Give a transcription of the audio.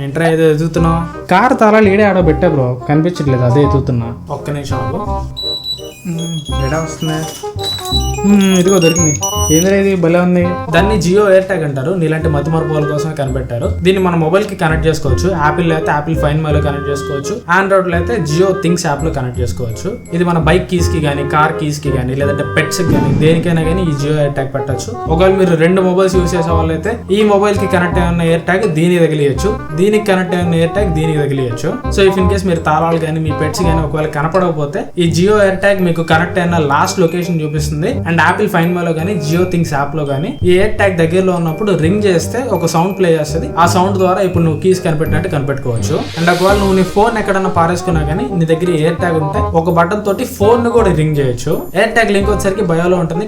ఏంట్రా ఏదో ఎదుగుతున్నావు? కార్ తాళాలు ఏడే ఆడ పెట్టా బ్రో. కనిపించట్లేదు అదే ఎత్తుతున్నా ఒక్క నిమిషం. ఏడా వస్తుంది మ్మ్, ఇదిగో దొరికింది ఏంద్రా ఇది? భలే ఉంది. దాన్ని జియో ఎయిర్ ట్యాగ్ అంటారు. నీలాంటి మతిమరుపుల కోసం కనిపెట్టారు. దీన్ని మన మొబైల్కి కనెక్ట్ చేసుకోవచ్చు. యాపిల్లో అయితే యాపిల్ ఫైన్లో కనెక్ట్ చేసుకోవచ్చు. ఆండ్రాయిడ్లో అయితే జియో థింగ్స్ యాప్లో కనెక్ట్ చేసుకోవచ్చు. ఇది మన బైక్ కీస్కి కానీ కార్ కీస్కి కానీ లేదంటే పెట్స్కి కానీ దేనికైనా కానీ ఈ జియో ఎయిర్ ట్యాగ్ పెట్టచ్చు. ఒకవేళ మీరు రెండు మొబైల్స్ యూస్ చేసే వాళ్ళైతే ఈ మొబైల్కి కనెక్ట్ అయిన ఎయిర్ ట్యాగ్ దీనికి తగిలియచ్చు. దీనికి కనెక్ట్ అయిన ఎయిర్ ట్యాగ్ దీనికి తగిలియచ్చు. సో ఇఫ్ ఇన్ కేస్ మీరు తాళాలు కానీ మీ పెట్స్ కానీ ఒకవేళ కనపడకపోతే ఈ జియో ఎయిర్ ట్యాగ్ మీకు కనెక్ట్ అయిన లాస్ట్ లొకేషన్ చూపిస్తుంది. అండ్ యాపిల్ ఫైన్లో కానీ జియో థింగ్స్ యాప్లో కానీ ఈ ఎయిర్ ట్యాగ్ దగ్గరలో ఉన్నప్పుడు రింగ్ చేస్తే ఒక సౌండ్ ప్లే చేస్తుంది. ఆ సౌండ్ ద్వారా ఇప్పుడు నువ్వు కీస్ కనిపెట్టినట్టు కనిపెట్టుకోవచ్చు. అండ్ ఒకవేళ నువ్వు నీ ఫోన్ ఎక్కడన్నా పారేసుకున్నా కానీ నీ దగ్గర ఎయిర్ ట్యాగ్ ఉంటే ఒక బటన్ తోటి ఫోన్ను కూడా రింగ్ చేయొచ్చు. ఎయిర్ ట్యాగ్ లింక్ వచ్చేసరికి బయోలో ఉంటుంది.